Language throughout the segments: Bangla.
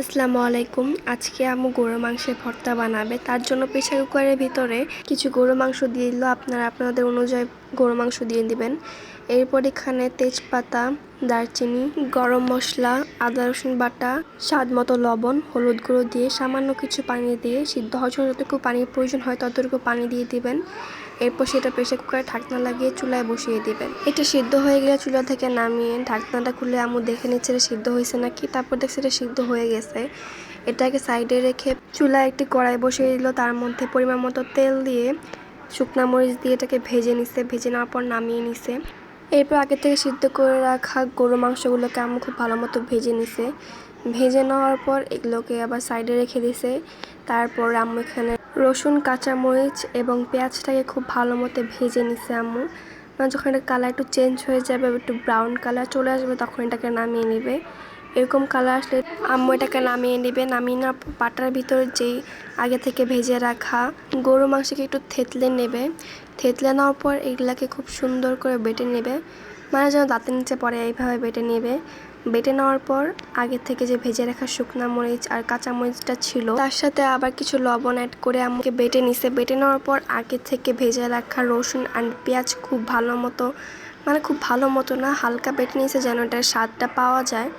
আসসালামু আলাইকুম। আজকে আমু গরু মাংসের ভর্তা বানাবে। তার জন্য প্রেশার কুকারের ভিতরে কিছু গরু মাংস দিয়ে দিল। আপনারা আপনাদের অনুযায়ী গরু মাংস দিয়ে দিবেন। এরপর এখানে তেজপাতা দারচিনি, গরম মশলা, আদা রসুন বাটা, স্বাদ মতো লবণ, হলুদ গুঁড়ো দিয়ে সামান্য কিছু পানি দিয়ে সিদ্ধ হওয়ার জন্য যতটুকু পানির প্রয়োজন হয় ততটুকু পানি দিয়ে দিবেন। এরপর সেটা প্রেশার কুকারে ঢাকনা লাগিয়ে চুলায় বসিয়ে দিবেন। এটা সিদ্ধ হয়ে গেলে চুলা থেকে নামিয়ে ঢাকনাটা খুলে আমু দেখে নিচ্ছে এটা সিদ্ধ হয়েছে নাকি, তারপর দেখছে এটা সিদ্ধ হয়ে গেছে। এটাকে সাইডে রেখে চুলায় একটি কড়াই বসিয়ে দিল, তার মধ্যে পরিমাণ মতো তেল দিয়ে শুকনা মরিচ দিয়ে এটাকে ভেজে নিছে ভেজে নেওয়ার পর নামিয়ে নিছে এরপর আগে থেকে সিদ্ধ করে রাখা গরু মাংসগুলোকে আমি খুব ভালো মতো ভেজে নিছে। ভেজে নেওয়ার পর এগুলোকে আবার সাইডে রেখে দিছে। তারপর আমি এখানে রসুন, কাঁচামরিচ এবং পেঁয়াজটাকে খুব ভালো মতো ভেজে নিছে আম্মু। মানে যখন এটা কালার একটু চেঞ্জ হয়ে যাবে, একটু ব্রাউন কালার চলে আসবে, তখন এটাকে নামিয়ে নেবে। এরকম কালার আসলে আম্মু এটাকে নামিয়ে নেবে। নামিয়ে নেওয়ার পাটার ভিতরে যেই আগে থেকে ভেজে রাখা গরু মাংসকে একটু থেতলে নেবে। থেতলে নেওয়ার পর এগুলাকে খুব সুন্দর করে বেটে নেবে। মানে যেন দাঁতের নিচে পরে এইভাবে বেটে নেবে। বেটে নেওয়ার পর আগে থেকে যে ভেজে রাখা শুকনা মরিচ আর কাঁচা মরিচটা ছিল, তার সাথে আবার কিছু লবণ অ্যাড করে আমাকে বেটে নিছে। বেটে নেওয়ার পর আগে থেকে ভেজে রাখা রসুন আর পেঁয়াজ খুব ভালো মতো মানে খুব ভালো মতো না, হালকা বেটে নিয়েছে যেন এটার স্বাদটা পাওয়া যায়।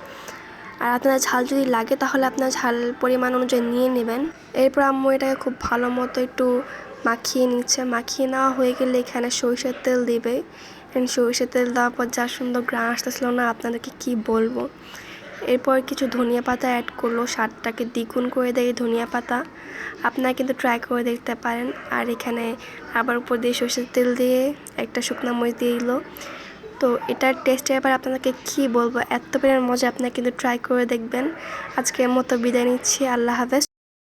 আর আপনার ঝাল যদি লাগে তাহলে আপনার ঝাল পরিমাণ অনুযায়ী নিয়ে নেবেন। এরপর আম্মু এটাকে খুব ভালো মতো একটু মাখিয়ে নিচ্ছে। মাখিয়ে নেওয়া হয়ে গেলে এখানে সরিষার তেল দিবে। এখানে সরিষার তেল দেওয়ার পর যা সুন্দর গ্রান আসতেছিল না, আপনাদেরকে কি বলব? এরপর কিছু ধনিয়া পাতা অ্যাড করল। স্বাদটাকে দ্বিগুণ করে দেয় ধনিয়া পাতা। আপনারা কিন্তু ট্রাই করে দেখতে পারেন। আর এখানে আবার উপর দিয়ে সরষের তেল দিয়ে একটা শুকনো মরিচ দিয়ে দিল। তো এটার টেস্টে এবার আপনাদেরকে কী বলব? এত পরিমাণ মজা আপনারা কিন্তু ট্রাই করে দেখবেন। আজকের মতো বিদায় নিচ্ছি। আল্লাহ হাফেজ।